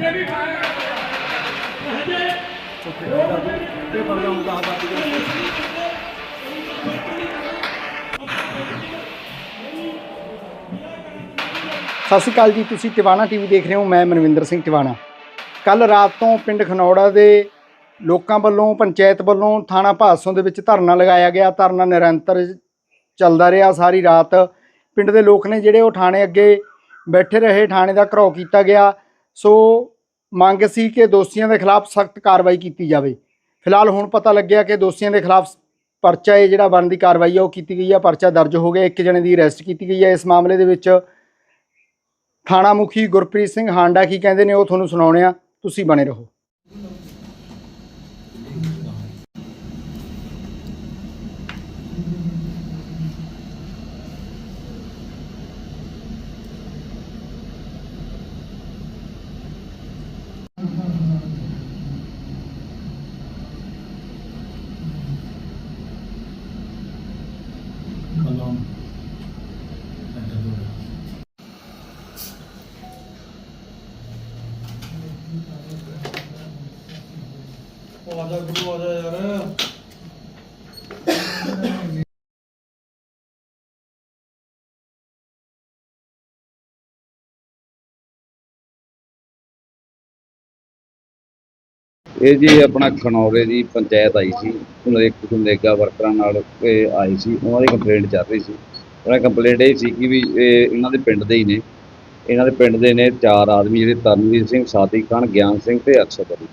ਸਤਿ ਸ਼੍ਰੀ ਅਕਾਲ ਜੀ ਤੁਸੀਂ ਟਿਵਾਣਾ ਟੀਵੀ ਦੇਖ ਰਹੇ ਹੋ ਮੈਂ ਮਨਵਿੰਦਰ ਸਿੰਘ ਟਿਵਾਣਾ। ਕੱਲ ਰਾਤ ਤੋਂ ਪਿੰਡ ਖਨੌੜਾ ਦੇ ਲੋਕਾਂ ਵੱਲੋਂ ਪੰਚਾਇਤ ਵੱਲੋਂ ਥਾਣਾ ਭਾਸੋਂ ਦੇ ਵਿੱਚ ਧਰਨਾ ਲਗਾਇਆ ਗਿਆ। ਧਰਨਾ ਨਿਰੰਤਰ ਚੱਲਦਾ ਰਿਹਾ। ਸਾਰੀ ਰਾਤ ਪਿੰਡ ਦੇ ਲੋਕ ਨੇ ਜਿਹੜੇ ਉਹ ਥਾਣੇ ਅੱਗੇ ਬੈਠੇ ਰਹੇ ਥਾਣੇ ਦਾ ਘਰੋ ਕੀਤਾ ਗਿਆ। ਸੋ ਮੰਗ ਸੀ ਕਿ ਦੋਸ਼ੀਆਂ ਦੇ ਖਿਲਾਫ ਸਖਤ ਕਾਰਵਾਈ ਕੀਤੀ ਜਾਵੇ। ਫਿਲਹਾਲ ਹੁਣ ਪਤਾ ਲੱਗਿਆ ਕਿ ਦੋਸ਼ੀਆਂ ਦੇ ਖਿਲਾਫ ਪਰਚਾ ਇਹ ਜਿਹੜਾ ਬਣਦੀ ਕਾਰਵਾਈ ਆ ਉਹ ਕੀਤੀ ਗਈ ਆ। ਪਰਚਾ ਦਰਜ ਹੋ ਗਿਆ, ਇੱਕ ਜਣੇ ਦੀ ਅਰੈਸਟ ਕੀਤੀ ਗਈ ਹੈ ਇਸ ਮਾਮਲੇ ਦੇ ਵਿੱਚ ਥਾਣਾ ਮੁਖੀ ਗੁਰਪ੍ਰੀਤ ਸਿੰਘ ਹਾਂਡਾ ਕੀ ਕਹਿੰਦੇ ਨੇ ਉਹ ਤੁਹਾਨੂੰ ਸੁਣਾਉਣੇ ਆ। ਤੁਸੀਂ ਬਣੇ ਰਹੋ। ਆ ਜਾ, ਗੁਰੂ ਆ ਜਾ ਯਾਰ। ਇਹ ਜੀ ਆਪਣਾ ਖਨੌਰੇ ਦੀ ਪੰਚਾਇਤ ਆਈ ਸੀ। ਉਹਨਾਂ ਦੇ ਕੁਝ ਨਰੇਗਾ ਵਰਕਰਾਂ ਨਾਲ ਇਹ ਆਈ ਸੀ। ਉਹਨਾਂ ਦੀ ਕੰਪਲੇਂਟ ਚੱਲ ਰਹੀ ਸੀ। ਉਹਨਾਂ ਦੀ ਕੰਪਲੇਂਟ ਇਹ ਸੀ ਕਿ ਵੀ ਇਹ ਇਹਨਾਂ ਦੇ ਪਿੰਡ ਦੇ ਹੀ ਨੇ। ਇਹਨਾਂ ਦੇ ਪਿੰਡ ਦੇ ਨੇ ਚਾਰ ਆਦਮੀ, ਜਿਹੜੇ ਤਰਨਵੀਰ ਸਿੰਘ ਸਾਦੀ ਖਾਨ, ਗਿਆਨ ਸਿੰਘ ਤੇ ਅਰਸ਼ਦ ਅਲੀ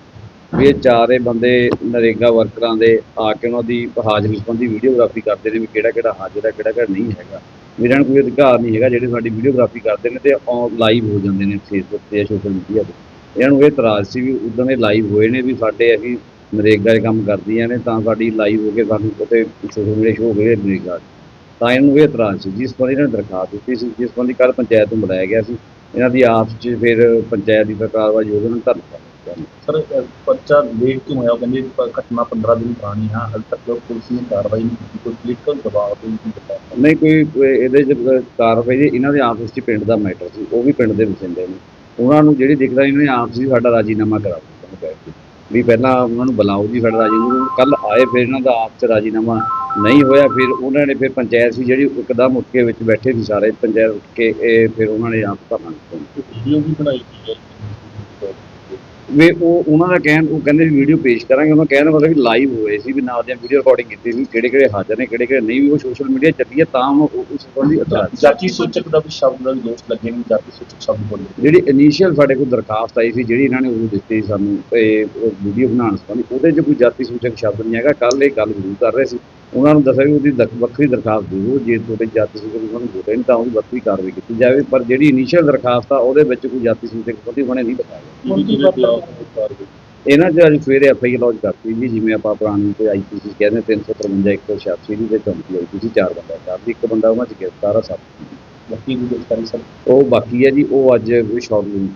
ਵੀ ਇਹ ਚਾਰੇ ਬੰਦੇ ਨਰੇਗਾ ਵਰਕਰਾਂ ਦੇ ਆ ਕੇ ਉਹਨਾਂ ਦੀ ਹਾਜ਼ਰੀ ਸੰਬੰਧੀ ਵੀਡੀਓਗ੍ਰਾਫੀ ਕਰਦੇ ਨੇ ਵੀ ਕਿਹੜਾ ਕਿਹੜਾ ਹਾਜ਼ਰ ਹੈ ਕਿਹੜਾ ਕਿਹੜਾ ਨਹੀਂ ਹੈਗਾ। ਵੀ ਇਹਨਾਂ ਨੂੰ ਕੋਈ ਅਧਿਕਾਰ ਨਹੀਂ ਹੈਗਾ, ਜਿਹੜੇ ਸਾਡੀ ਵੀਡੀਓਗ੍ਰਾਫੀ ਕਰਦੇ ਨੇ ਤੇ ਲਾਈਵ ਹੋ ਜਾਂਦੇ ਨੇ ਫੇਸਬੁੱਕ ਤੇ ਜਾਂ ਸੋਸ਼ਲ ਮੀਡੀਆ ਤੇ। ਇਹਨਾਂ ਨੂੰ ਇਹ ਇਤਰਾਜ਼ ਸੀ ਵੀ ਉਦੋਂ ਦੇ ਲਾਈਵ ਹੋਏ ਨੇ ਵੀ ਸਾਡੇ ਅਸੀਂ ਨਰੇਗਾ ਦੇ ਕੰਮ ਕਰਦੀਆਂ ਨੇ, ਤਾਂ ਸਾਡੀ ਲਾਈਵ ਹੋ ਕੇ ਸਾਨੂੰ ਉੱਤੇ ਸੋਸ਼ਲ ਮੀਡੀਆ ਸ਼ੋਅ ਹੋ ਗਏ ਨਰੇਗਾ 'ਚ। ਤਾਂ ਇਹਨਾਂ ਨੂੰ ਇਹ ਤਰਾਜ ਸੀ, ਜਿਸ ਪਰ ਇਹਨਾਂ ਨੇ ਦਰਖਾਸਤ ਦਿੱਤੀ ਸੀ, ਜਿਸ ਸੰਬੰਧੀ ਕੱਲ ਪੰਚਾਇਤ ਨੂੰ ਬੁਲਾਇਆ ਗਿਆ ਸੀ। ਇਹਨਾਂ ਦੀ ਆਪਸ 'ਚ ਫਿਰ ਪੰਚਾਇਤ ਦੀ ਸਰਕਾਰ ਹੋ ਗਈ ਧੰਨਵਾਦ। ਨੂੰ ਧਰਨਾ ਦਿੱਤਾ ਸਰ ਪਰਚਾ ਲੇਟ ਕਿਉਂ ਹੋਇਆ ਉਹ ਕਹਿੰਦੇ ਘਟਨਾ 15 ਦਿਨ ਪੁਰਾਣੀ ਹੈ ਹਾਲੇ ਤੱਕ ਪੁਲਿਸ ਨੇ ਕਾਰਵਾਈ ਨਹੀਂ ਕੀਤੀ ਕੋਈ ਪੋਲੀਟੀਕਲ ਦਬਾਅ ਨਹੀਂ ਕੀਤਾ ਨਹੀਂ ਕੋਈ ਇਹਦੇ 'ਚ ਕਾਰਵਾਈ ਜੀ ਇਹਨਾਂ ਦੇ ਆਪਸ 'ਚ ਪਿੰਡ ਦਾ ਮੈਟਰ ਸੀ ਉਹ ਵੀ ਪਿੰਡ ਦੇ ਵਸਿੰਦੇ ਨੇ। ਉਹਨਾਂ ਨੂੰ ਜਿਹੜੀ ਦਿਖਦਾ ਇਹਨਾਂ ਨੇ ਆਪਸ 'ਚ ਸਾਡਾ ਰਾਜੀਨਾਮਾ ਕਰਾ ਦਿੱਤਾ ਬੈਠ ਕੇ। ਵੀ ਪਹਿਲਾਂ ਉਹਨਾਂ ਨੂੰ ਬੁਲਾਓ ਜੀ ਸਾਡਾ ਰਾਜੀਨਾਮਾ ਕੱਲ ਆਏ ਫਿਰ ਇਹਨਾਂ ਦਾ ਆਪਸ 'ਚ ਰਾਜੀਨਾਮਾ ਨਹੀਂ ਹੋਇਆ ਫਿਰ ਉਹਨਾਂ ਨੇ ਫਿਰ ਪੰਚਾਇਤ ਸੀ ਜਿਹੜੀ ਇੱਕਦਮ ਉੱਠ ਕੇ ਵਿੱਚ ਬੈਠੇ ਸੀ ਸਾਰੇ ਪੰਚਾਇਤ ਉੱਠ ਕੇ ਇਹ ਫਿਰ ਉਹਨਾਂ ਨੇ ਆਪ ਧਰਨਾ ਦਿੱਤਾ। ਵੀਡੀਓ ਵੀ ਬਣਾਈ ਗਈ ਹੈ। ਵੀ ਉਹ ਉਹਨਾਂ ਦਾ ਕਹਿਣ ਉਹ ਕਹਿੰਦੇ ਵੀ ਵੀਡੀਓ ਪੇਸ਼ ਕਰਾਂਗੇ ਉਹਨਾਂ ਕਹਿਣ ਦਾ ਮਤਲਬ ਵੀ ਲਾਈਵ ਹੋਏ ਸੀ ਵੀ ਨਾਲ ਦੀਆਂ ਵੀਡੀਓ ਰਿਕਾਰਡਿੰਗ ਕੀਤੀ ਸੀ ਕਿਹੜੇ ਕਿਹੜੇ ਹਾਜ਼ਰ ਨੇ ਕਿਹੜੇ ਕਿਹੜੇ ਨਹੀਂ ਵੀ ਉਹ ਸੋਸ਼ਲ ਮੀਡੀਆ ਚੱਲੀ ਹੈ ਤਾਂ ਉਹ ਉਹ- ਉਸ ਸੰਬੰਧੀ ਜਾਤੀ ਸੂਚਕ ਦਾ ਵੀ ਸ਼ਬਦ ਦਾ ਵੀ ਦੋਸ਼ ਲੱਗੇ ਨੇ ਜਾਤੀ ਸੂਚਕ ਸ਼ਬਦ ਬੋਲੇ ਜਿਹੜੀ ਇਨੀਸ਼ੀਅਲ ਸਾਡੇ ਕੋਲ ਦਰਖਾਸਤ ਆਈ ਸੀ ਜਿਹੜੀ ਇਹਨਾਂ ਨੇ ਉਦੋਂ ਦਿੱਤੀ ਸੀ ਸਾਨੂੰ ਇਹ ਵੀਡੀਓ ਬਣਾਉਣ ਸੰਬੰਧੀ ਉਹਦੇ 'ਚ ਕੋਈ ਜਾਤੀ ਸੂਚਕ ਸ਼ਬਦ ਨਹੀਂ ਹੈਗਾ ਕੱਲ ਇਹ ਗੱਲ ਜ਼ਰੂਰ ਕਰ ਰਹੇ ਸੀ। ਉਹਨਾਂ ਨੂੰ ਦੱਸਿਆ ਵੀ ਉਹਦੀ ਵੱਖਰੀ ਦਰਖਾਸਤ ਦਿਓ ਜੇ ਤੁਹਾਡੇ ਜਾਤੀ ਸੂਚਕ ਉਹਨਾਂ ਨੂੰ ਬੋਲੇ ਨਹੀਂ ਤਾਂ ਉਹਦੀ ਵੱਖਰੀ ਕਾਰਵਾਈ ਕੀਤੀ ਜਾਵੇ ਪਰ ਜਿਹੜੀ ਇਨੀਸ਼ੀਅਲ ਦਰਖਾਸਤ ਆ ਉਹਦੇ ਵਿੱਚ ਕੋਈ ਜਾਤੀ ਸੂਚਕ ਸੰਬੰਧੀ ਉਹਨੇ ਨਹੀਂ ਕਾਰਵਾਈ ਇਹਨਾਂ 'ਚ ਅੱਜ ਸਵੇਰੇ ਐਫ ਆਈ ਲੌਜ ਕਰਤੀ ਜੀ ਜਿਵੇਂ ਆਪਾਂ ਪੁਰਾਣੀ ਤੇ ਆਈਪੀਸੀ ਕਹਿੰਦੇ 353 186 ਦੀ ਤੇ 34 ਆਈਪੀਸੀ ਚਾਰ ਬੰਦਾ ਕਰਦੀ ਇੱਕ ਬੰਦਾ ਉਹਨਾਂ 'ਚ ਗ੍ਰਿਫਤਾਰ ਆ ਸੱਤ। ਬਾਕੀ ਦੀ ਗ੍ਰਿਫਤਾਰੀ ਸਰ? ਉਹ ਬਾਕੀ ਹੈ ਜੀ ਉਹ ਅੱਜ ਸ਼ਾਰਟ ਲਿੰਕ